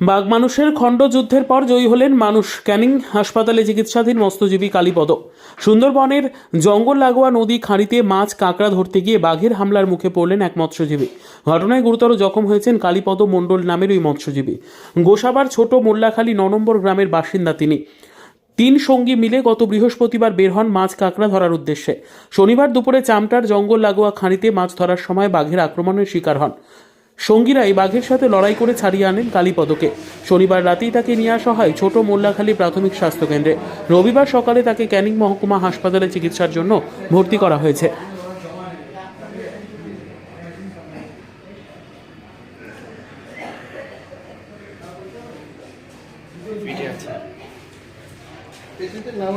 বাঘ মানুষের খণ্ডযুদ্ধের পর জয়ী হলেন মানুষ ক্যানিং হাসপাতালে চিকিৎসাধীন মস্তজীবী কালীপদ। সুন্দরবনের জঙ্গল লাগোয়া নদী খাঁড়িতে মাছ কাঁকড়া ধরতে গিয়ে বাঘের হামলার মুখে পড়লেন এক মৎস্যজীবী। ঘটনায় গুরুতর জখম হয়েছেন কালীপদ মণ্ডল নামের ওই মৎস্যজীবী। গোসাবার ছোট মোল্লাখালী নম্বর গ্রামের বাসিন্দা তিনি। তিন সঙ্গী মিলে গত বৃহস্পতিবার বের হন মাছ কাঁকড়া ধরার উদ্দেশ্যে। শনিবার দুপুরে চামটার জঙ্গল লাগোয়া খাঁড়িতে মাছ ধরার সময় বাঘের আক্রমণের শিকার হন। সঙ্গীরা এই বাঘের সাথে লড়াই করে ছাড়িয়ে আনেন কালীপদকে। শনিবার রাতেই তাকে নিয়ে আসা হয় ছোট মোল্লাখালী প্রাথমিক স্বাস্থ্যকেন্দ্রে রবিবার সকালে তাকে ক্যানিং মহকুমা হাসপাতালে চিকিৎসার জন্য ভর্তি করা হয়েছে। নাম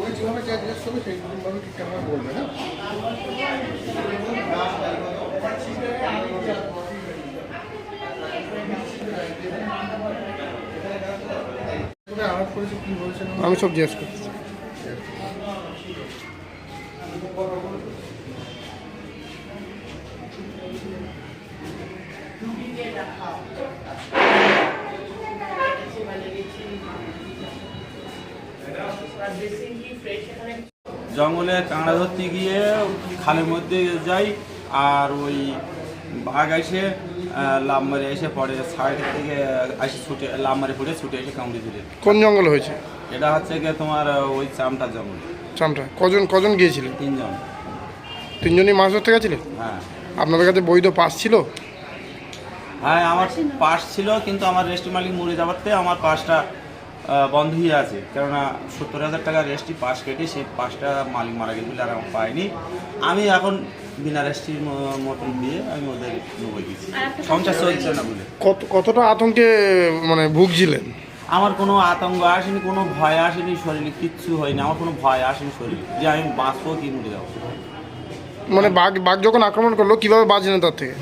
ওই যেভাবে চার্জেস করবে সেই রকমভাবে ঠিকঠাকভাবে বলবে না? আমি সব জিজ্ঞেস করছি। জঙ্গলে কাঁকড়া ধরতে গিয়ে খালের মধ্যে যাই আর ওই বাঘ এসে লাভ মারে এসে পরে সাইড থেকে এসে ছুটে লাভ মারে পড়ে ছুটে এসে কামড়ে দিলে কোন জঙ্গল হয়েছে? এটা হচ্ছে গিয়ে তোমার ওই চামটার জঙ্গল। চামটা কজন কজন গিয়েছিলেন তিনজন। তিনজনই মাছ ধরতে গেছিলেন হ্যাঁ। আপনাদের কাছে বৈধ পাস ছিল? হ্যাঁ আমার পাস ছিল কিন্তু আমার রেস্টি মালিক মরে যাওয়াতে আমার পাসটা বন্ধ হয়ে আছে। কেননা সত্তর হাজার টাকা রেস্টি পাস কেটে সেই পাসটা মালিক মারা গেছিল আর আমার পাইনি আমি এখন বিনা রেস্টির মতন দিয়ে আমি ওদের নেব গেছি। সংসার চলছে না বলে। কত কতটা আতঙ্কে মানে ভুগছিলেন? আমার কোনো আতঙ্ক আসেনি কোনো ভয় আসেনি শরীরে কিচ্ছু হয়নি। আমার কোনো ভয় আসেনি শরীরে। যে আমি বাঁচবো কি মরে যাব। মানে বাঘ বাঘ যখন আক্রমণ করল কীভাবে বাঁচলেন তার থেকে?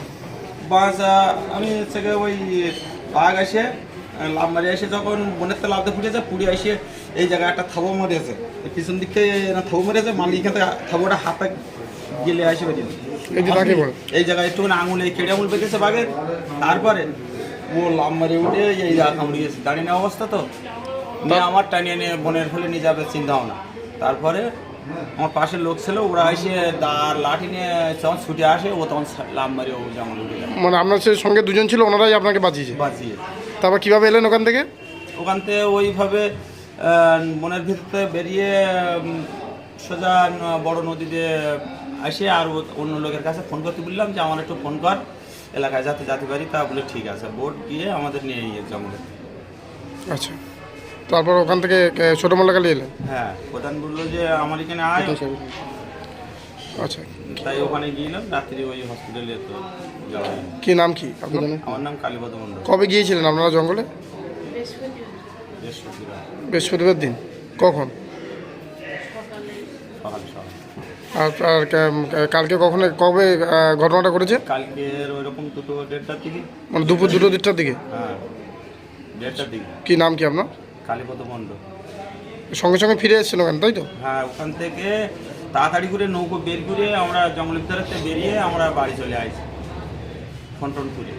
বাঁচা আমি হচ্ছে গিয়ে ওই বাঘ এসে আহ, লাভ মারি এসে যখন বনের তো লাভতে ফুটেছে পুড়ে এসে এই জায়গায় একটা থাবো মারিয়েছে পিছন দিক থেকে থাবো মেরেছে মালিক থাবোটা হাতে গেলে আসে এই জায়গায় তাকে আঙুল এই একটুখানি আঙুলে কেড়ে আঙুল পেতেছে বাঘের তারপরে ও লাভ মারি উঠে এই জায়গা কামড়িয়েছে দাঁড়িয়ে নেওয়া অবস্থা তো। নিয়ে আমার টানিয়ে নিয়ে বনের ফলে নিয়ে যাবে চিন্তা ভাবনা তারপরে আমার পাশের লোক ছিল ওরা এসে দাঁড় লাঠি নিয়ে যখন ছুটে আসে ও তখন লাভ মারি ও যেমন মানে আপনার সঙ্গে দুজন ছিল ওনারাই আপনাকে বাঁচিয়েছে? বাঁচিয়ে তারপর কীভাবে এলেন ওখান থেকে? ওখান থেকে ওইভাবে বনের ভিতরে বেরিয়ে সোজা বড় নদীতে আসে আর অন্য লোকের কাছে ফোন করতে বললাম যে আমার একটু ফোন কর এলাকায় যাতে যেতে পারি। তা বলে ঠিক আছে। বোট গিয়ে আমাদের নিয়ে গিয়ে জঙ্গলে। আচ্ছা। তারপর ওখান থেকে ছোটো ছোট মোল্লাকালি এলেন? হ্যাঁ প্রধান বলল যে আমার এখানে আয়। আচ্ছা। তাই ওখানে গিয়েলাম রাত্রি ওই হসপিটালে তো যাওয়া কি নাম কি? আপনার আমার নাম কালীপদ মণ্ডল। কবে গিয়েছিলেন আপনারা জঙ্গলে? বৃহস্পতিবার। বৃহস্পতিবার দিন। কখন? সকাল সকাল। আর আর কা- কালকে কখন কবে আহ, ঘটনাটা করেছে কালকের ওইরকম দুটো দেড়টার দিকে। মানে দুপুর দুটো দিকটার দিকে? হ্যাঁ দেড়টার দিকে। কি নাম কি আপনার? কালীপদ মণ্ডল। সঙ্গে সঙ্গে ফিরে এসেছেন ওখানে তাই তো? হ্যাঁ ওখান থেকে তাড়াতাড়ি করে নৌকো বের করে আমরা জঙ্গলের ভিতরে বেরিয়ে আমরা বাড়ি চলে আসি। ফোন টোন করে